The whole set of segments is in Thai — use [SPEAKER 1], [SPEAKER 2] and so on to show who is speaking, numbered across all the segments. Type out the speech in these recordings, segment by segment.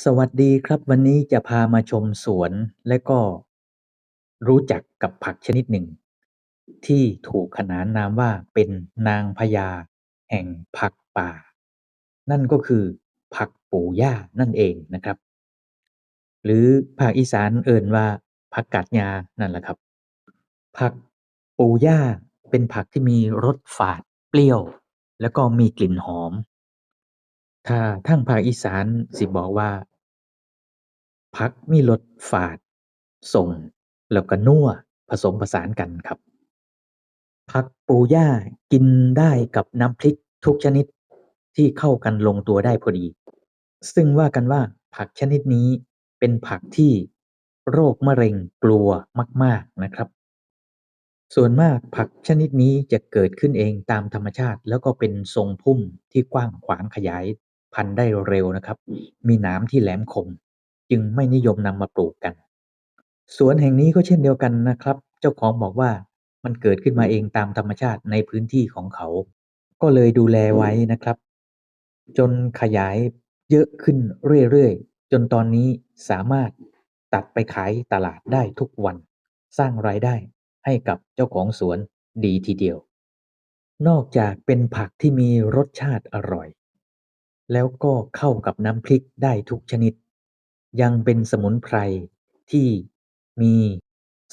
[SPEAKER 1] สวัสดีครับ วันนี้จะพามาชมสวน และก็รู้จักกับผักชนิดหนึ่ง ที่ถูกขนานนามว่าเป็นนางพญาแห่งผักป่า นั่นก็คือผักปู่ย่านั่นเองนะครับ หรือภาคอีสานเอิ้นว่าผักกาดหญ้านั่นแหละครับ ผักปู่ย่าเป็นผักที่มีรสฝาดเปรี้ยว แล้วก็มีกลิ่นหอม ถ้าทางภาคอีสานสิบอกว่า ผักมีรสฝาด ส้ม แล้วก็นัว ผสมผสานกันครับ ผักปูย่ากินได้กับน้ำพริกทุกชนิดที่เข้ากันลงตัวได้พอดี ซึ่งว่ากันว่าผักชนิดนี้เป็นผักที่โรคมะเร็งกลัวมาก ๆ นะครับ ส่วนมากผักชนิดนี้จะเกิดขึ้นเองตามธรรมชาติ แล้วก็เป็นทรงพุ่มที่กว้างขวางขยาย พันธุ์ได้เร็วนะครับ มีหนามที่แหลมคม จึงไม่นิยมนำมาปลูกกัน สวนแห่งนี้ก็เช่นเดียวกันนะครับ เจ้าของบอกว่ามันเกิดขึ้นมาเองตามธรรมชาติในพื้นที่ของเขา ก็เลยดูแลไว้นะครับ จนขยายเยอะขึ้นเรื่อยๆ จนตอนนี้สามารถตัดไปขายตลาดได้ทุกวัน สร้างรายได้ให้กับเจ้าของสวนดีทีเดียว นอกจากเป็นผักที่มีรสชาติอร่อย แล้วก็เข้ากับน้ำพริกได้ทุกชนิด ยังเป็นสมุนไพรที่มี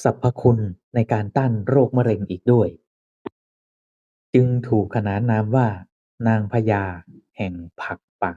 [SPEAKER 1] สรรพคุณในการต้านโรคมะเร็งอีกด้วย จึงถูกขนานนามว่า นางพญาแห่งผักป่า